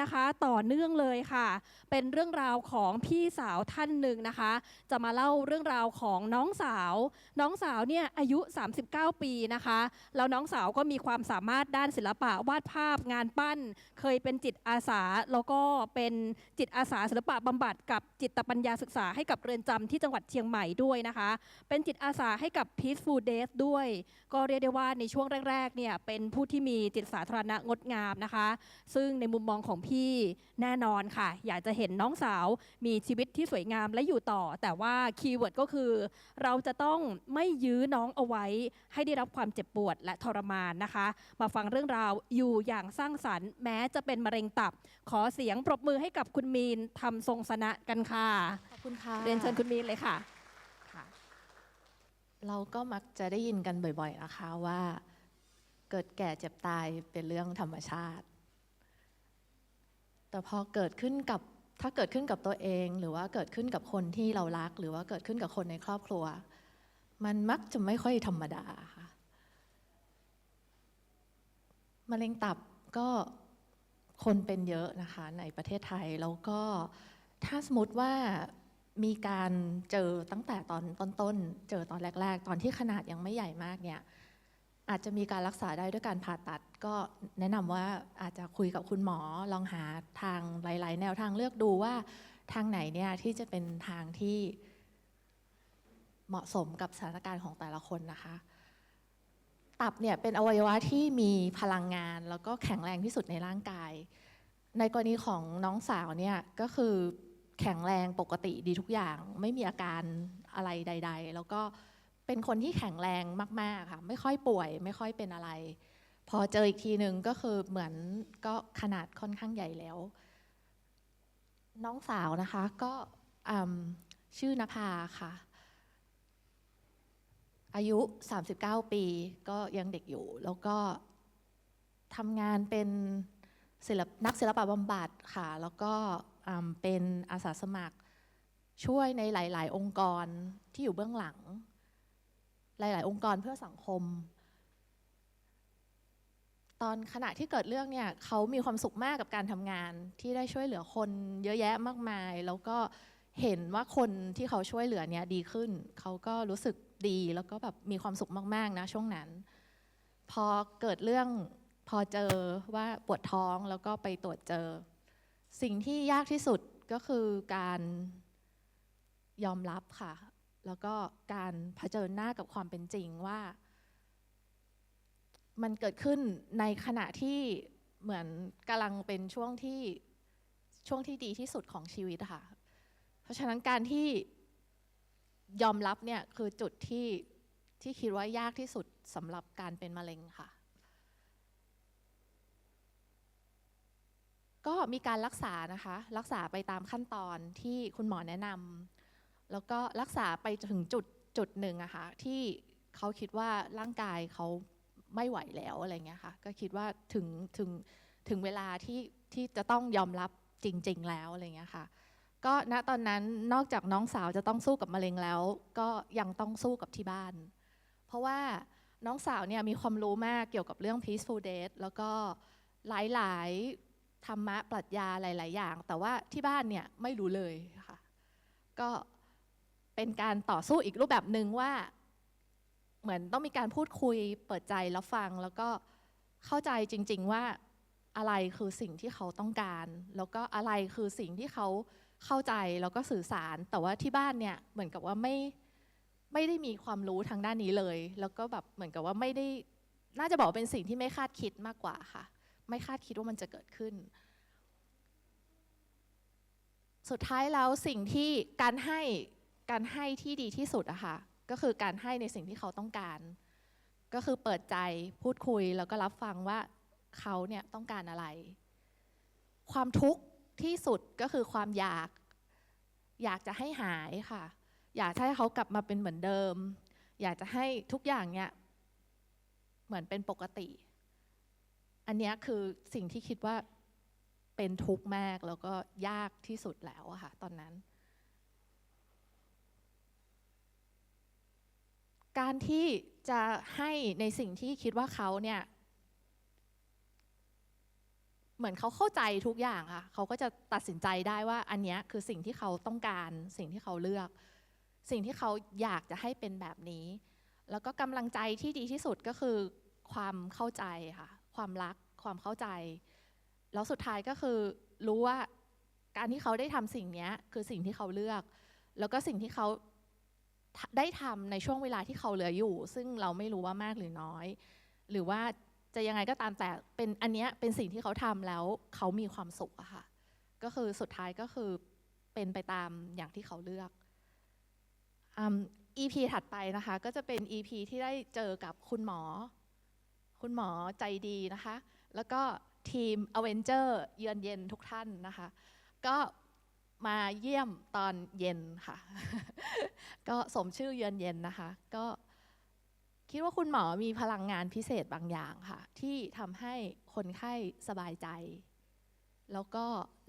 นะคะต่อเนื่องเลยค่ะ เป็นเรื่องราวของพี่สาวท่านหนึ่งนะคะ จะมาเล่าเรื่องราวของน้องสาว น้องสาวเนี่ยอายุ 39 ปีนะคะ แล้วน้องสาวก็มีความสามารถด้านศิลปะวาดภาพงานปั้น เคยเป็นจิตอาสา แล้วก็เป็นจิตอาสาศิลปะบำบัดกับจิตปัญญาศึกษาให้กับเรือนจำที่จังหวัดเชียงใหม่ด้วยนะคะ เป็นจิตอาสาให้กับ Peaceful Days ด้วย ก็เรียกได้ว่าในช่วงแรกๆเนี่ยเป็นผู้ที่มีจิตสาธารณะงดงามนะคะ ซึ่งในมุมมองของพี่แน่นอนค่ะ อยากจะเห็นน้องสาวมีชีวิตที่สวยงามและอยู่ต่อ แต่ว่าคีย์เวิร์ดก็คือ เราจะต้องไม่ยื้อน้องเอาไว้ ให้ได้รับความเจ็บปวดและทรมานนะคะ มาฟังเรื่องราวอยู่อย่างสร้างสรรค์ แม้จะเป็นมะเร็งตับ ขอเสียงปรบมือให้กับคุณมีนทำทรงสนะกันค่ะขอบคุณค่ะเรียนเชิญคุณมีนเลยค่ะค่ะเราก็มักจะได้ยินกันบ่อยๆนะคะว่า เกิดแก่เจ็บตายเป็นเรื่องธรรมชาติ แต่พอเกิดขึ้นกับถ้าเกิดขึ้นกับตัวเอง หรือว่าเกิดขึ้นกับคนที่เรารัก หรือว่าเกิดขึ้นกับคนในครอบครัว มันมักจะไม่ค่อยธรรมดาค่ะมะเร็งตับก็คนเป็นเยอะนะคะในประเทศไทยแล้วก็ถ้าสมมติว่ามีการเจอตั้งแต่ตอนต้นๆเจอตอนแรก ๆ ตอนที่ขนาดยังไม่ใหญ่มากเนี่ยอาจจะมีการรักษาได้ด้วยการผ่าตัด ก็แนะนำว่าอาจจะคุยกับคุณหมอลองหาทางหลาย ๆ แนวทางเลือกดูว่าทางไหนเนี่ยที่จะเป็นทางที่เหมาะสมกับสถานการณ์ของแต่ละคนนะคะ ตับเนี่ยเป็นอวัยวะที่มีพลังงาน แล้วก็แข็งแรงที่สุดในร่างกาย ในกรณีของน้องสาวเนี่ยก็คือแข็งแรงปกติดีทุกอย่าง ไม่มีอาการอะไรใด ๆ แล้วก็เป็นคนที่แข็งแรงมาก ๆ ค่ะ ไม่ค่อยป่วย ไม่ค่อยเป็นอะไร พอเจออีกทีหนึ่งก็คือเหมือนก็ขนาดค่อนข้างใหญ่แล้ว น้องสาวนะคะก็ชื่อนภาค่ะ อายุ 39 ปีก็ยังเด็กอยู่ แล้วก็ทำงานเป็นศิลปนักศิลปะบำบัดค่ะ แล้วก็เป็นอาสาสมัครช่วยในหลาย ๆ องค์กรที่อยู่เบื้องหลัง หลาย ๆ องค์กรเพื่อสังคม ตอนขณะที่เกิดเรื่องเนี่ยเขามีความสุขมากกับการทำงาน ที่ได้ช่วยเหลือคนเยอะแยะมากมาย แล้วก็เห็นว่าคนที่เขาช่วยเหลือเนี่ยดีขึ้น เขาก็รู้สึกดีแล้วก็แบบมีความสุขมากๆนะช่วงนั้น พอเกิดเรื่องพอเจอว่าปวดท้องแล้วก็ไปตรวจเจอ สิ่งที่ยากที่สุดก็คือการยอมรับค่ะ แล้วก็การเผชิญหน้ากับความเป็นจริงว่า มันเกิดขึ้นในขณะที่เหมือนกำลังเป็นช่วงที่ช่วงที่ดีที่สุดของชีวิตค่ะ เพราะฉะนั้นการที่ยอมรับเนี่ยคือจุดที่ที่คิดว่ายากที่สุดสำหรับการเป็นมะเร็งค่ะ ก็มีการรักษานะคะ รักษาไปตามขั้นตอนที่คุณหมอแนะนำแล้วก็รักษาไปถึงจุดจุดหนึ่งอะคะที่เขาคิดว่าร่างกายเขา ไม่ไหวแล้วอะไรเงี้ยค่ะ ก็คิดว่าถึงถึงถึงเวลาที่ที่จะต้องยอมรับจริง ๆ แล้วอะไรเงี้ยค่ะ ก็ณตอนนั้นนอกจากน้องสาวจะต้องสู้กับมะเร็งแล้ว ก็ยังต้องสู้กับที่บ้าน เพราะว่าน้องสาวเนี่ยมีความรู้มากเกี่ยวกับเรื่อง peaceful date แล้วก็หลายๆธรรมะปรัชญาหลาย ๆ อย่าง แต่ว่าที่บ้านเนี่ยไม่รู้เลยค่ะ ก็เป็นการต่อสู้อีกรูปแบบหนึ่งว่า เหมือนต้องมีการพูดคุยเปิดใจแล้วฟัง แล้วก็เข้าใจจริง ๆว่าอะไรคือสิ่งที่เขาต้องการ แล้วก็อะไรคือสิ่งที่เขาเข้าใจแล้วก็สื่อสาร แต่ว่าที่บ้านเนี่ยเหมือนกับว่าไม่ไม่ได้มีความรู้ทางด้านนี้เลย แล้วก็แบบเหมือนกับว่าไม่ได้น่าจะบอกเป็นสิ่งที่ไม่คาดคิดมากกว่าค่ะ ไม่คาดคิดว่ามันจะเกิดขึ้น สุดท้ายแล้วสิ่งที่การให้การให้ที่ดีที่สุดอะค่ะ ก็คือการให้ในสิ่งที่เขาต้องการ ก็คือเปิดใจพูดคุยแล้วก็รับฟังว่าเขาเนี่ยต้องการอะไร ความทุกข์ที่สุดก็คือความอยาก อยากจะให้หายค่ะ อยากให้เขากลับมาเป็นเหมือนเดิม อยากจะให้ทุกอย่างเนี่ยเหมือนเป็นปกติ อันนี้คือสิ่งที่คิดว่าเป็นทุกข์มากแล้วก็ยากที่สุดแล้วอะค่ะ ตอนนั้น การที่จะให้ในสิ่งที่คิดว่าเขาเนี่ยเหมือนเขาเข้าใจทุกอย่างค่ะ เขาก็จะตัดสินใจได้ว่าอันนี้คือสิ่งที่เขาต้องการ สิ่งที่เขาเลือก สิ่งที่เขาอยากจะให้เป็นแบบนี้ แล้วก็กำลังใจที่ดีที่สุดก็คือ ความเข้าใจค่ะ ความรัก ความเข้าใจ แล้วสุดท้ายก็คือรู้ว่าการที่เขาได้ทำสิ่งนี้คือสิ่งที่เขาเลือก แล้วก็สิ่งที่เขา ได้ทำในช่วงเวลาที่เขาเหลืออยู่ ซึ่งเราไม่รู้ว่ามากหรือน้อย หรือว่าจะยังไงก็ตามแต่เป็นอันเนี้ยเป็นสิ่งที่เขาทำแล้วเขามีความสุขอะค่ะก็คือสุดท้ายก็คือเป็นไปตามอย่างที่เขาเลือกอืม EP ถัดไปนะคะ ก็จะเป็น EP ที่ได้เจอกับคุณหมอ คุณหมอใจดีนะคะ แล้วก็ทีม a v e n g e r เยือนเย็นทุกท่านนะคะ ก็ มาเยี่ยมตอนเย็นค่ะ ก็สมชื่อเยือนเย็นนะคะ ก็คิดว่าคุณหมอมีพลังงานพิเศษบางอย่างค่ะ ที่ทำให้คนไข้สบายใจ แล้วก็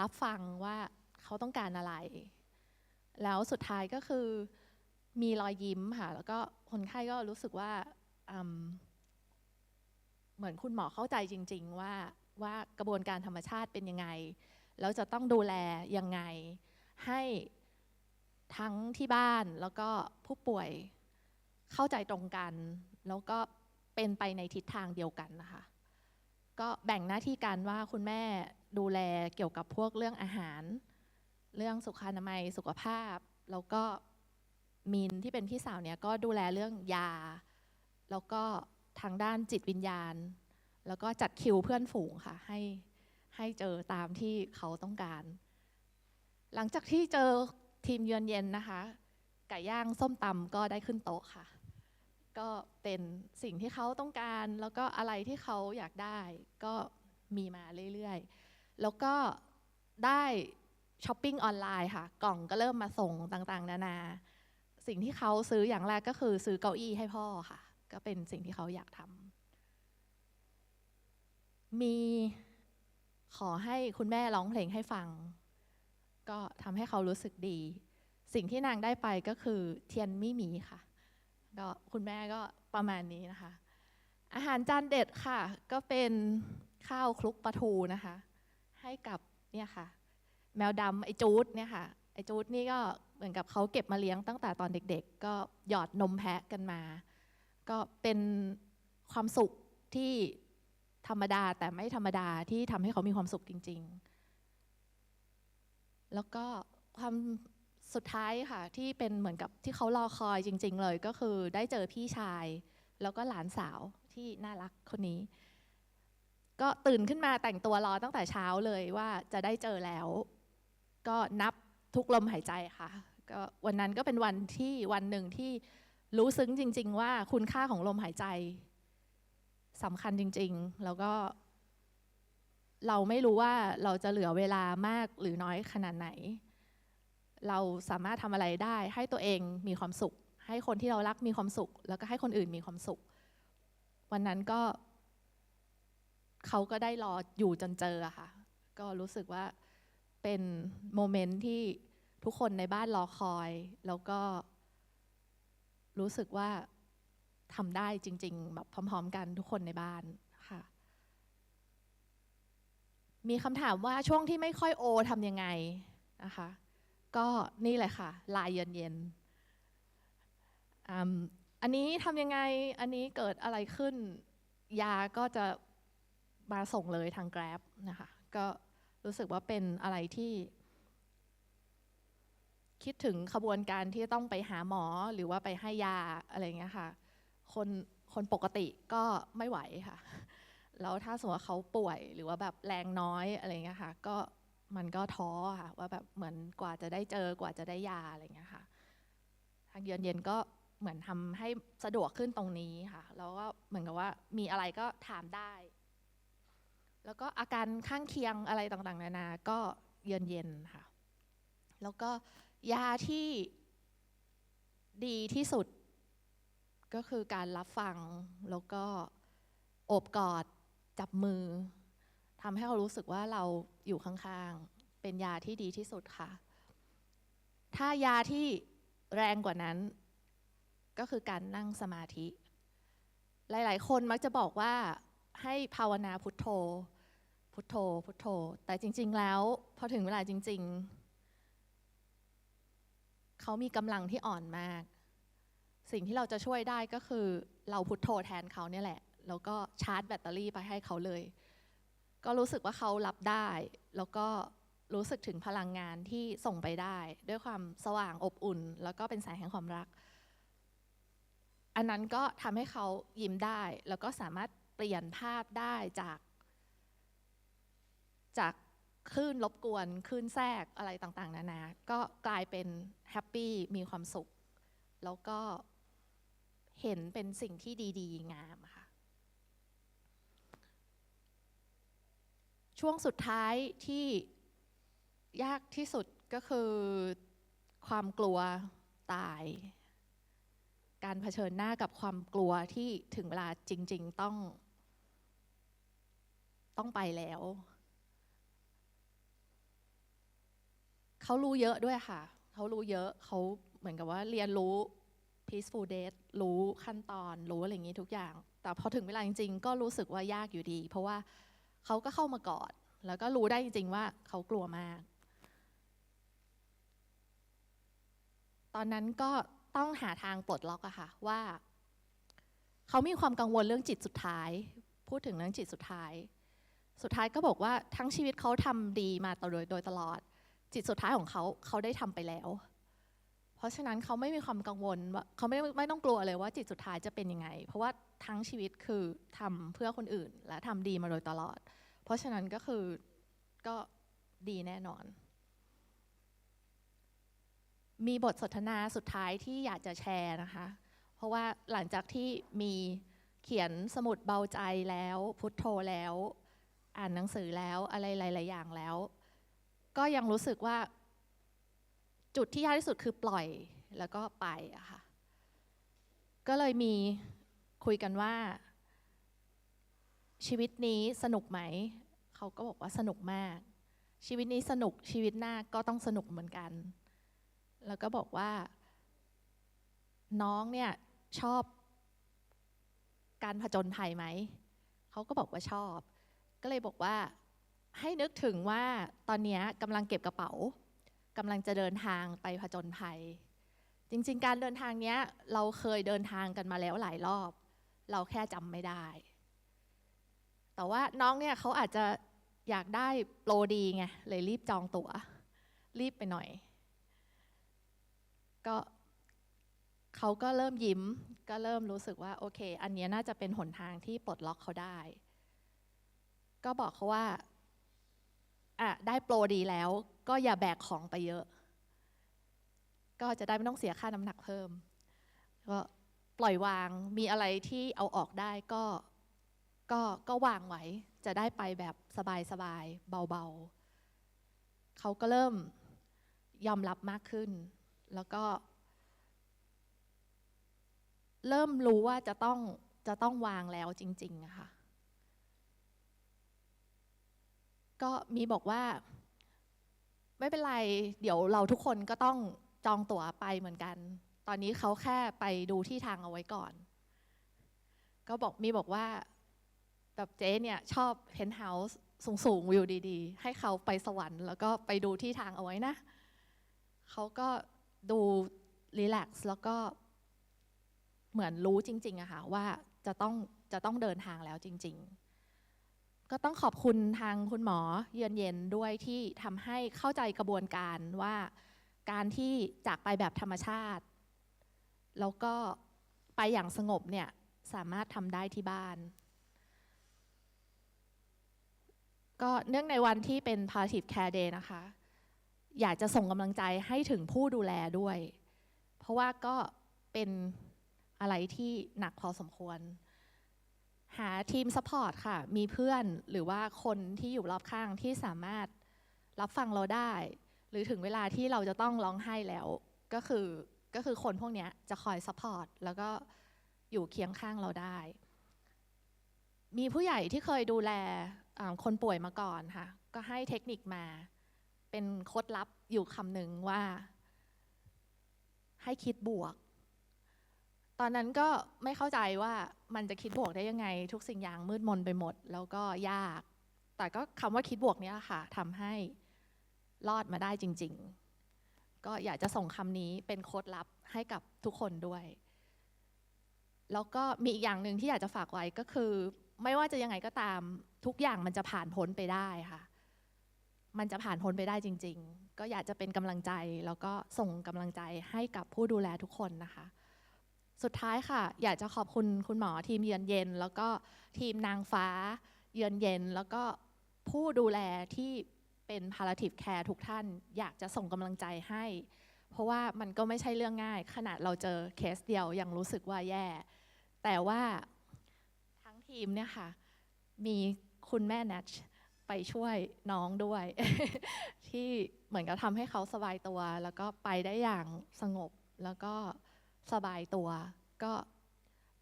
รับฟังว่าเขาต้องการอะไร แล้วสุดท้ายก็คือมีรอยยิ้มค่ะ แล้วก็คนไข้ก็รู้สึกว่าเหมือนคุณหมอเข้าใจจริง ๆ ว่าว่ากระบวนการธรรมชาติเป็นยังไง แล้วจะต้องดูแลยังไง ให้ทั้งที่บ้านแล้วก็ผู้ป่วยเข้าใจตรงกัน แล้วก็เป็นไปในทิศทางเดียวกันนะคะ ก็แบ่งหน้าที่กันว่าคุณแม่ดูแลเกี่ยวกับพวกเรื่องอาหาร เรื่องสุขอนามัยสุขภาพ แล้วก็มินที่เป็นพี่สาวเนี่ยก็ดูแลเรื่องยา แล้วก็ทางด้านจิตวิญญาณ แล้วก็จัดคิวเพื่อนฝูงค่ะให้ ให้เจอตามที่เขาต้องการ หลังจากที่เจอทีมเยือนเย็นนะคะ ไก่ย่างส้มตำก็ได้ขึ้นโต๊ะค่ะ ก็เป็นสิ่งที่เขาต้องการ แล้วก็อะไรที่เขาอยากได้ ก็มีมาเรื่อยๆ แล้วก็ได้ช้อปปิ้งออนไลน์ค่ะ กล่องก็เริ่มมาส่งต่างๆ นานา สิ่งที่เขาซื้ออย่างแรกก็คือซื้อเก้าอี้ให้พ่อค่ะ ก็เป็นสิ่งที่เขาอยากทำมี ขอให้คุณแม่ร้องเพลงให้ฟัง ก็ทำให้เขารู้สึกดี สิ่งที่นางได้ไปก็คือเทียนไมิหมีค่ะ ก็คุณแม่ก็ประมาณนี้นะคะ อาหารจานเด็ดค่ะ ก็เป็นข้าวคลุกปลาทูนะคะ ให้กับเนี่ยค่ะ แมวดำไอจูดเนี่ยค่ะไอจูดนี่ก็เหมือนกับเขาเก็บมาเลี้ยงตั้งแต่ตอนเด็ก ๆ ก็หยอดนมแพะกันมา ก็เป็นความสุขที่ ธรรมดาแต่ไม่ธรรมดาที่ทำให้เขามีความสุขจริง ๆ แล้วก็ความสุดท้ายค่ะ ที่เป็นเหมือนกับที่เขารอคอยจริง ๆ เลยก็คือได้เจอพี่ชาย แล้วก็หลานสาวที่น่ารักคนนี้ ก็ตื่นขึ้นมาแต่งตัวรอตั้งแต่เช้าเลยว่าจะได้เจอแล้ว ก็นับทุกลมหายใจค่ะก็วันนั้นก็เป็นวันที่วันหนึ่งที่รู้ซึ้งจริง ๆ ว่าคุณค่าของลมหายใจ สำคัญจริง ๆ แล้วก็ เราไม่รู้ว่าเราจะเหลือเวลามากหรือน้อยขนาดไหน เราสามารถทำอะไรได้ ให้ตัวเองมีความสุข ให้คนที่เรารักมีความสุข แล้วก็ให้คนอื่นมีความสุข วันนั้นก็ เขาก็ได้รออยู่จนเจอค่ะ ก็รู้สึกว่าเป็นโมเมนต์ที่ทุกคนในบ้านรอคอย แล้วก็รู้สึกว่า ทำได้จริง ๆ แบบพร้อม ๆ กันทุกคนในบ้านค่ะ มีคำถามว่าช่วงที่ไม่ค่อยโอทำยังไงนะคะ ก็นี่แหละค่ะ ลายเย็นๆอันนี้ทำยังไงอันนี้เกิดอะไรขึ้น ยาก็จะมาส่งเลยทาง Grab นะคะ ก็รู้สึกว่าเป็นอะไรที่ คิดถึงขบวนการที่ต้องไปหาหมอหรือว่าไปให้ยาอะไรอย่างเงี้ยค่ะ คนคนปกติก็ไม่ไหวค่ะ แล้วถ้าสมมติว่าเขาป่วยหรือว่าแบบแรงน้อยอะไรเงี้ยค่ะ ก็มันก็ท้อค่ะว่าแบบเหมือนกว่าจะได้เจอกว่าจะได้ยาอะไรเงี้ยค่ะ ทางเยือนเย็นก็เหมือนทำให้สะดวกขึ้นตรงนี้ค่ะ แล้วก็เหมือนกับว่ามีอะไรก็ถามได้ แล้วก็อาการข้างเคียงอะไรต่างๆ นานา ก็เยือนเย็นค่ะ แล้วก็ยาที่ดีที่สุด ก็คือการรับฟังแล้วก็โอบกอดจับมือทำให้เขารู้สึกว่าเราอยู่ข้างๆ เป็นยาที่ดีที่สุดค่ะ ถ้ายาที่แรงกว่านั้น ก็คือการนั่งสมาธิ หลายๆ คนมักจะบอกว่าให้ภาวนาพุทโธ พุทโธ พุทโธ แต่จริง ๆ แล้วพอถึงเวลาจริง ๆ เขามีกำลังที่อ่อนมาก สิ่งที่เราจะช่วยได้ก็คือเราพุทโธแทนเขาเนี่ยแหละ แล้วก็ชาร์จแบตเตอรี่ไปให้เขาเลย ก็รู้สึกว่าเขารับได้ แล้วก็รู้สึกถึงพลังงานที่ส่งไปได้ ด้วยความสว่างอบอุ่น แล้วก็เป็นแสงแห่งความรัก อันนั้นก็ทำให้เขายิ้มได้ แล้วก็สามารถเปลี่ยนภาพได้จาก จากคลื่นรบกวนคลื่นแทรกอะไรต่างๆ นานา ก็กลายเป็นแฮปปี้มีความสุข แล้วก็ เห็นเป็นสิ่งที่ดีๆ งามค่ะ ช่วงสุดท้ายที่ยากที่สุดก็คือความกลัวตาย การเผชิญหน้ากับความกลัวที่ถึงเวลาจริง ๆ ต้อง ต้องไปแล้ว เขารู้เยอะด้วยค่ะ เขารู้เยอะ เขาเหมือนกับว่าเรียนรู้ peaceful death รู้ขั้นตอนรู้อะไรอย่างนี้ทุกอย่าง แต่พอถึงเวลาจริง ๆ ก็รู้สึกว่ายากอยู่ดี เพราะว่าเขาก็เข้ามากอด แล้วก็รู้ได้จริง ๆ ว่าเขากลัวมาก ตอนนั้นก็ต้องหาทางปลดล็อกอะค่ะว่า เขามีความกังวลเรื่องจิตสุดท้าย พูดถึงเรื่องจิตสุดท้าย สุดท้ายก็บอกว่าทั้งชีวิตเขาทำดีมาตลอดโดยตลอด จิตสุดท้ายของเขาเขาได้ทำไปแล้ว ราะฉะนั้นเขาไม่มีความกังวลว่าเขาไม่ไม่ต้องกลัวเลยว่าจิตสุดท้ายจะเป็นยังไง เพราะว่าทั้งชีวิตคือทำเพื่อคนอื่น และทำดีมาโดยตลอด เพราะฉะนั้นก็คือก็ดีแน่นอน มีบทสนทนาสุดท้ายที่อยากจะแชร์นะคะ เพราะว่าหลังจากที่มีเขียนสมุดเบาใจแล้ว พุทโธแล้ว อ่านหนังสือแล้วอะไรหลายๆอย่างแล้ว ก็ยังรู้สึกว่า จุดที่ยากที่สุดคือปล่อยแล้วก็ไปอะค่ะ ก็เลยมีคุยกันว่า ชีวิตนี้สนุกไหม เขาก็บอกว่าสนุกมาก ชีวิตนี้สนุกชีวิตหน้าก็ต้องสนุกเหมือนกัน แล้วก็บอกว่า น้องเนี่ยชอบการผจญภัยไหม เขาก็บอกว่าชอบ ก็เลยบอกว่าให้นึกถึงว่าตอนนี้กำลังเก็บกระเป๋า กำลังจะเดินทางไปผจญภัย จริงๆ การเดินทางเนี้ยเราเคยเดินทางกันมาแล้วหลายรอบ เราแค่จำไม่ได้ แต่ว่าน้องเนี่ยเขาอาจจะอยากได้โปรดีไงเลยรีบจองตั๋ว รีบไปหน่อย ก็เขาก็เริ่มยิ้ม ก็เริ่มรู้สึกว่าโอเค อันนี้น่าจะเป็นหนทางที่ปลดล็อกเขาได้ ก็บอกเขาว่าอะได้โปรดีแล้ว ก็อย่าแบกของไปเยอะ ก็จะได้ไม่ต้องเสียค่าน้ำหนักเพิ่ม ก็ปล่อยวางมีอะไรที่เอาออกได้ก็ก็ก็วางไว้จะได้ไปแบบสบายๆเบาๆ เขาก็เริ่มยอมรับมากขึ้น แล้วก็ เริ่มรู้ว่าจะต้องจะต้องวางแล้วจริงๆอะค่ะ ก็มีบอกว่า ไม่เป็นไร เดี๋ยวเราทุกคนก็ต้องจองตั๋วไปเหมือนกัน ตอนนี้เขาแค่ไปดูที่ทางเอาไว้ก่อน ก็บอกมีบอกว่าแบบเจ๊เนี่ยชอบเพนท์เฮาส์สูงๆวิวดีๆ ให้เขาไปสวรรค์แล้วก็ไปดูที่ทางเอาไว้นะ เขาก็ดูรีแลกซ์แล้วก็เหมือนรู้จริงๆอะค่ะว่าจะต้องจะต้องเดินทางแล้วจริง ๆ ก็ต้องขอบคุณทางคุณหมอเยือนเย็นด้วยที่ทำให้เข้าใจกระบวนการว่าการที่จากไปแบบธรรมชาติ แล้วก็ไปอย่างสงบเนี่ยสามารถทำได้ที่บ้าน ก็เนื่องในวันที่เป็น Palliative Care Day นะคะ อยากจะส่งกำลังใจให้ถึงผู้ดูแลด้วย เพราะว่าก็เป็นอะไรที่หนักพอสมควร หาทีมซัพพอร์ตค่ะ มีเพื่อนหรือว่าคนที่อยู่รอบข้างที่สามารถรับฟังเราได้ หรือถึงเวลาที่เราจะต้องร้องไห้แล้ว ก็คือก็คือคนพวกนี้จะคอยซัพพอร์ตแล้วก็อยู่เคียงข้างเราได้ มีผู้ใหญ่ที่เคยดูแลคนป่วยมาก่อนค่ะ ก็ให้เทคนิคมา เป็นโค้ดลับอยู่คำหนึ่งว่า ให้คิดบวก ตอนนั้นก็ไม่เข้าใจว่ามันจะคิดบวกได้ยังไง ทุกสิ่งอย่างมืดมนไปหมด แล้วก็ยาก แต่ก็คำว่าคิดบวกเนี้แหละค่ะทำให้รอดมาได้จริง ๆ ก็อยากจะส่งคำนี้เป็นโค้ดลับให้กับทุกคนด้วย แล้วก็มีอีกอย่างหนึ่งที่อยากจะฝากไว้ก็คือ ไม่ว่าจะยังไงก็ตามทุกอย่างมันจะผ่านพ้นไปได้ค่ะ มันจะผ่านพ้นไปได้จริง ๆ ก็อยากจะเป็นกำลังใจ แล้วก็ส่งกำลังใจให้กับผู้ดูแลทุกคนนะคะ สุดท้ายค่ะ อยากจะขอบคุณคุณหมอทีมเยือนเย็น แล้วก็ทีมนางฟ้าเยือนเย็น แล้วก็ผู้ดูแลที่เป็น palliative care ทุกท่าน อยากจะส่งกำลังใจให้ เพราะว่ามันก็ไม่ใช่เรื่องง่าย ขนาดเราเจอเคสเดียวยังรู้สึกว่าแย่ แต่ว่าทั้งทีมเนี่ยค่ะ มีคุณแม่แนทไปช่วยน้องด้วย ที่เหมือนกับทำให้เขาสบายตัว แล้วก็ไปได้อย่างสงบแล้วก็ สบายตัวก็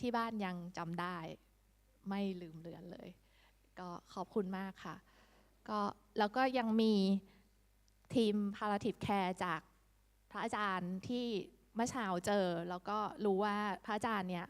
ที่บ้านยังจำได้ไม่ลืมเลือนเลย ก็ขอบคุณมากค่ะ ก็แล้วก็ยังมีทีม palliative care จากพระอาจารย์ที่เมื่อเช้าเจอ แล้วก็รู้ว่าพระอาจารย์เนี่ย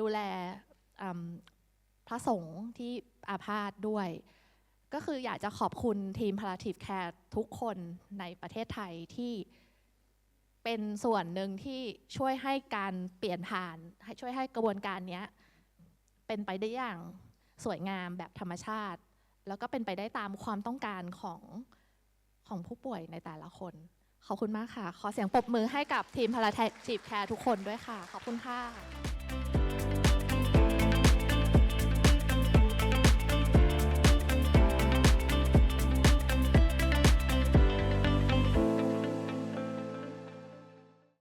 ดูแลพระสงฆ์ที่อาพาธด้วย ก็คืออยากจะขอบคุณทีม palliative care ทุกคนในประเทศไทยที่ เป็นส่วนหนึ่งที่ช่วยให้การเปลี่ยนผ่านช่วยให้กระบวนการนี้เป็นไปได้อย่างสวยงามแบบธรรมชาติ แล้วก็เป็นไปได้ตามความต้องการของของผู้ป่วยในแต่ละคน ขอบคุณมากค่ะ ขอเสียงปรบมือให้กับทีม palliative care ทุกคนด้วยค่ะ ขอบคุณค่ะ